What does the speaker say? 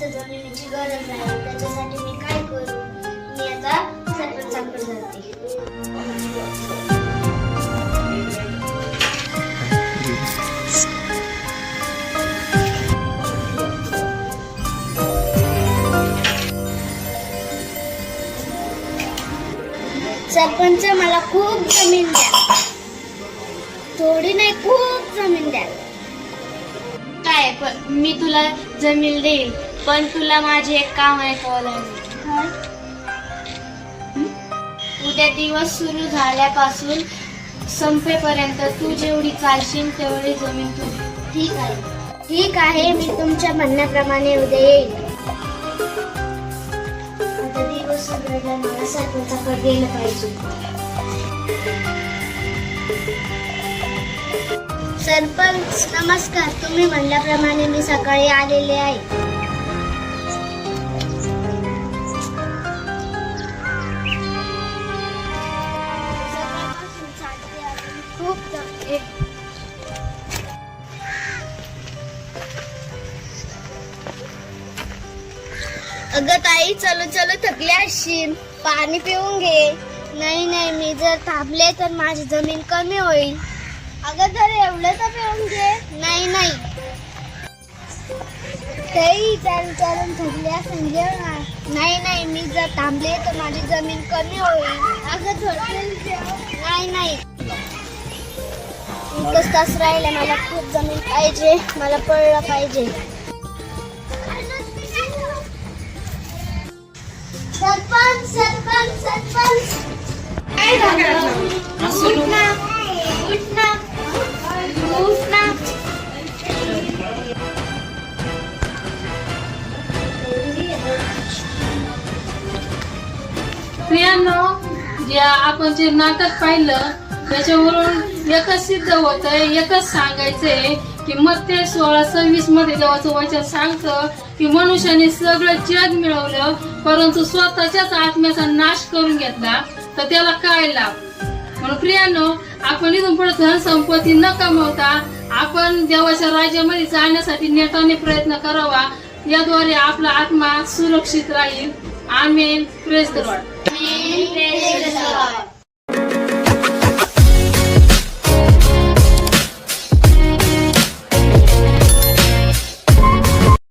अस्तित्वाची गरज आहे त्याच्यासाठी मी काय करू? मी आता सरपंचाकडे जाते सरपंच मला खूप जमीन द्या. थोडी नाही खूप जमीन द्या. काय पण मी तुला जमीन देईल. पण तुला माझे एक काम ऐकावं लागेल उद्या दिवस सुरू झाल्यापासून संपेपर्यंत तू जेवढी चालशील तेवढी जमीन तुझी. ठीक आहे. ठीक आहे मी तुमच्या म्हणण्याप्रमाणे उद्या येईल. आता दिवस सुधारला मला सरपंचाकडे गेलं पाहिजे. सरपंच नमस्कार. तुम्ही म्हणल्याप्रमाणे मी सकाळी आलेले आहे. अगं ताई चलो चलो थकले असशील. पाणी पिऊन घे. नाही नाही मी जर थांबले तर माझी जमीन कमी होईल. अगं जर एवढं तर पिऊन घे. नाही नाही. ताई चालून चालून थकले असेल ना नाही नाही मी जर थांबले तर माझी जमीन कमी होईल. अगं थोडं नाही नाही. एकच तास राहिला मला खूप जमीन पाहिजे मला पडलं पाहिजे. सरपंच सरपंच. सरपंच काय झालं? उठ ना उठ ना. उठ ना. प्रियानो जे आपण जे नाटक पाहिलं त्याच्यावरून एकच सिद्ध होत एकच सांगायचंय की मत्ते सोळा सव्वीसमध्ये देवाचं वचन सांगतं की मनुष्याने सगळं जग मिळवलं परंतु स्वतःच्याच आत्म्याचा नाश करून घेतला तर त्याला काय लाभ? म्हणून प्रियानो आपण इथून पुढे धन संपत्ती न कमवता आपण देवाच्या राज्यामध्ये जाण्यासाठी नेटाने प्रयत्न करावा. याद्वारे आपला आत्मा सुरक्षित राहील. आमेन. Press the